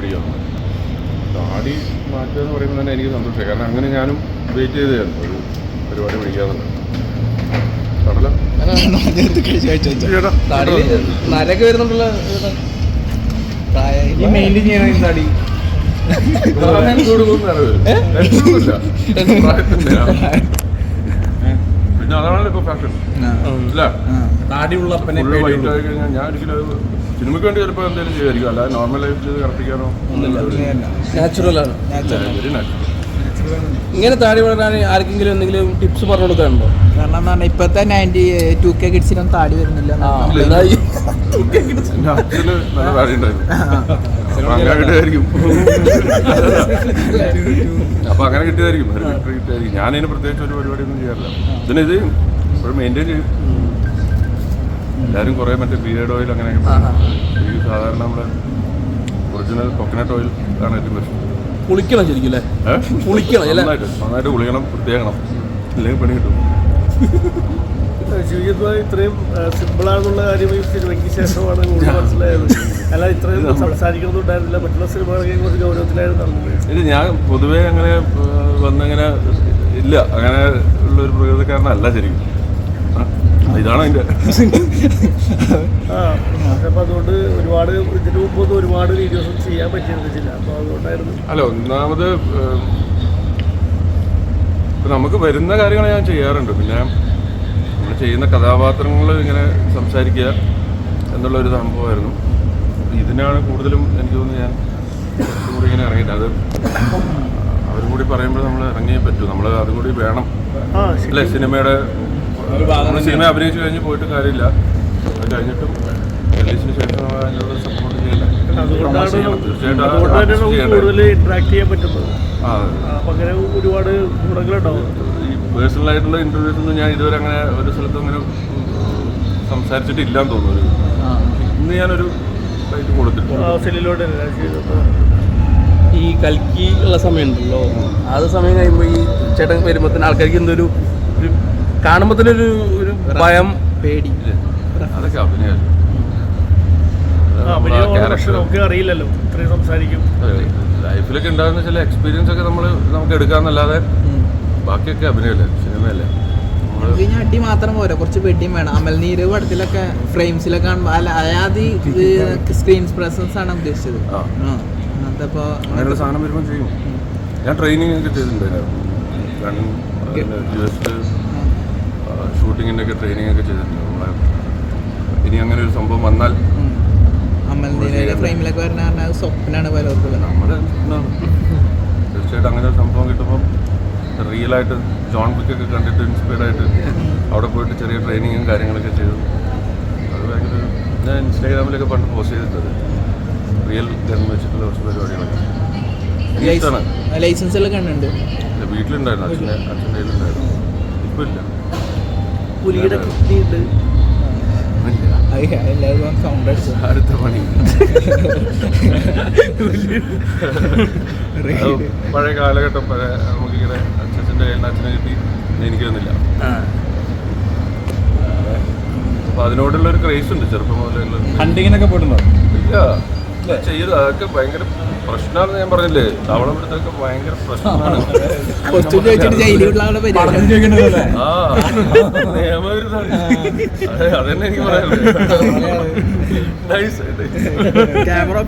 പിടിക്കാം താടി മാറ്റുക എന്ന് പറയുമ്പോൾ തന്നെ എനിക്ക് സന്തോഷമായി. കാരണം അങ്ങനെ ഞാനും വെയിറ്റ് ചെയ്തതായിരുന്നു. ഒരു പരിപാടി പിടിക്കാറുണ്ട് കടല? മെയിന്റെയിൻ ചെയ്യണം തടി പിന്നെ അതാണല്ലോ ഇപ്പൊ ഫാഷൻ അല്ല താടിയുള്ള അപ്പനെ ഫുള്ള് വൈറ്റ് ആയി കഴിഞ്ഞാൽ ഞാൻ ഒരിക്കലും അത് സിനിമയ്ക്ക് വേണ്ടി ചിലപ്പോൾ എന്തെങ്കിലും ചെയ്യുമായിരിക്കും. അല്ലാതെ നോർമൽ ലൈഫ് ചെയ്ത് കറപ്പിക്കാനോ നാച്ചുറൽ ആണ്. വെരി നാച്ചുറൽ ഇങ്ങനെ താടി വളരാൻ ആർക്കെങ്കിലും എന്തെങ്കിലും ടിപ്സ് പറഞ്ഞു കൊടുക്കാനുണ്ടോ? കാരണം എന്താണ് ഇപ്പത്തെ ഇപ്പോഴത്തെ നയന്റി ടു കെ കിഡ്സിനൊന്നും താടി വരുന്നില്ല. നല്ല താടി ഉണ്ടായിരുന്നു. അപ്പൊ അങ്ങനെ കിട്ടിയതായിരിക്കും. അപ്പൊ അങ്ങനെ കിട്ടിയതായിരിക്കും. ഒരു victory കിട്ടിയതായിരിക്കും ഞാനതിന് പ്രത്യേകിച്ച് ഒരു പരിപാടിയൊന്നും ചെയ്യാറില്ല. ഇതിന് ഇത് ഇപ്പോഴും മെയിന്റെയിൻ ചെയ്യും. എല്ലാവരും കുറേ മറ്റേ ബിയേഡ് ഓയിൽ അങ്ങനെയൊക്കെ ഈ സാധാരണ നമ്മുടെ ഒറിജിനൽ കൊക്കനട്ട് ഓയിൽ ആണ് ഏറ്റവും ബെസ്റ്റ് കുളിക്കണം ശരിക്കും അല്ലേ? കുളിക്കണം നന്നായിട്ട് നന്നായിട്ട് കുളിക്കണം വൃത്തിയാക്കണം. ഇല്ലെങ്കിൽ പണി കിട്ടും. ശിവജിത്ത് ഇത്രയും സിമ്പിളാണെന്നുള്ള കാര്യം ഈ സിനിമയ്ക്ക് ശേഷമാണ് കൂടുതൽ മനസ്സിലായത്. അല്ല ഇത്രയും സംസാരിക്കുന്നതുണ്ടായിരുന്നില്ല മറ്റുള്ള സിനിമകളൊക്കെ കുറച്ച് ഗൗരവത്തിലായിരുന്നു നടന്നത്. ഇത് ഞാൻ പൊതുവേ അങ്ങനെ വന്നങ്ങനെ ഇല്ല. അങ്ങനെ ഉള്ള ഒരു പ്രകൃതിക്കാരനല്ല ശരിക്കും. ഇതാണ് അതിന്റെ അപ്പോൾ അതുകൊണ്ട് ഒരുപാട് ഇതിന് ഒരുപാട് വീഡിയോസ് ചെയ്യാൻ പറ്റിയിരുന്നില്ല അപ്പോൾ അതുകൊണ്ടായിരുന്നു. അല്ല ഒന്നാമത് നമുക്ക് വരുന്ന കാര്യങ്ങൾ ഞാൻ ചെയ്യാറുണ്ട്. പിന്നെ നമ്മൾ ചെയ്യുന്ന കഥാപാത്രങ്ങൾ ഇങ്ങനെ സംസാരിക്കുക എന്നുള്ള ഒരു സംഭവമായിരുന്നു ഇതിനാണ് കൂടുതലും എനിക്ക് തോന്നുന്നു ഞാൻ കുറച്ചും കൂടി ഇങ്ങനെ ഇറങ്ങിയിട്ട് അത് അവരും കൂടി പറയുമ്പോൾ നമ്മൾ ഇറങ്ങിയേ പറ്റൂ. നമ്മൾ അതും കൂടി വേണം. അല്ലേ? സിനിമയുടെ നമ്മൾ സിനിമ അഭിനയിച്ചു കഴിഞ്ഞ് പോയിട്ട് കാര്യമില്ല. അത് കഴിഞ്ഞിട്ടും റിലീസിന് ശേഷം അതിനുള്ള സപ്പോർട്ട് ചെയ്യില്ല ആ ആ ഒരുപാട് ഈ പേഴ്സണൽ ആയിട്ടുള്ള ഇന്റർവ്യൂസ് ഒന്നും ഞാൻ ഇതുവരെ അങ്ങനെ ഒരു സ്ഥലത്ത് അങ്ങനെ സംസാരിച്ചിട്ടില്ലാന്ന് തോന്നുന്നു. ഇന്ന് ഞാനൊരു സൈറ്റ് കൊടുത്തിട്ടുണ്ട്. ഈ കൽക്കി ഉള്ള സമയം ഉണ്ടല്ലോ അത് സമയം കഴിയുമ്പോൾ ഈ ചേട്ടൻ വരുമ്പോൾ തന്നെ ആൾക്കാർക്ക് എന്തൊരു ഒരു കാണുമ്പോൾ തന്നെ ഒരു ഒരു ഭയം. പേടി. അതൊക്കെ അഭിനയം അറിയില്ലല്ലോ. ഇത്രയും സംസാരിക്കും. ലൈഫിലൊക്കെ ഉണ്ടാകുന്ന ചില എക്സ്പീരിയൻസ് ഒക്കെ നമ്മൾ നമുക്ക് എടുക്കാന്നല്ലാതെ ബാക്കിയൊക്കെ അഭിനയമല്ലേ സിനിമയല്ലേ? അടി മാത്രം പോരാ. കുറച്ച് വെടിയും വേണം. അമൽനീര് പടത്തിലൊക്കെ ഫ്രെയിംസിലൊക്കെ കാണുമ്പോൾ അല്ല അതായത് സ്ക്രീൻ പ്രസൻസ് ആണ് ഉദ്ദേശിച്ചത്. ഇപ്പോൾ അങ്ങനെയുള്ള സാധനം വരുമ്പോൾ ചെയ്യും ഞാൻ ട്രെയിനിങ് ഒക്കെ ചെയ്തിട്ടുണ്ട് യു എസ് ഷൂട്ടിങ്ങിന്റെ ഒക്കെ ട്രെയിനിങ് ഒക്കെ ചെയ്തിട്ടുണ്ട് ഇനി അങ്ങനെ ഒരു സംഭവം വന്നാൽ ഫ്രെയിമിലൊക്കെ പലർക്കും നമ്മുടെ തീർച്ചയായിട്ടും അങ്ങനെ ഒരു സംഭവം കിട്ടുമ്പോൾ റിയലായിട്ട് ജോൺ വിക്ക് ഒക്കെ കണ്ടിട്ട് ഇൻസ്പയർഡ് ആയിട്ട് അവിടെ പോയിട്ട് ചെറിയ ട്രെയിനിങ്ങും കാര്യങ്ങളൊക്കെ ചെയ്തു. അത് ഭയങ്കര ഞാൻ ഇൻസ്റ്റാഗ്രാമിലൊക്കെ പണ്ട് പോസ്റ്റ് ചെയ്തിട്ടുണ്ട്. റിയൽ ഗൺ വെച്ചിട്ടുള്ള കുറച്ച് പരിപാടികളൊക്കെ. ലൈസൻസ് വീട്ടിലുണ്ടായിരുന്നു. അച്ഛന്റെ അച്ഛന്റെ കയ്യിലുണ്ടായിരുന്നു. ഇപ്പം ഇല്ല. പുലിയുടെ കുട്ടിയുണ്ട്. ഇല്ല എല്ലാവരും സൗണ്ട് അടിച്ചു. അടുത്ത പണി. അത് പഴയ കാലഘട്ടം പഴയ നമുക്കിങ്ങനെ അച്ഛന്റെ കയ്യിൽ നിന്ന് അച്ഛനെ കിട്ടി എനിക്ക് വന്നില്ല അപ്പൊ അതിനോടുള്ള ഒരു ക്രേസ് ഉണ്ട് ചെറുപ്പം മുതലുള്ള. ഹണ്ടിങ്ങിനൊക്കെ പോയിട്ടുണ്ടോ? ഇല്ല. ചെയ്ത് അതൊക്കെ ഭയങ്കര പ്രശ്നമാണെന്ന് ഞാൻ പറഞ്ഞില്ലേ? ഭയങ്കര പ്രശ്നമാണ്. ആ അതന്നെ എനിക്ക് പറയാനുള്ളത്. Nice camera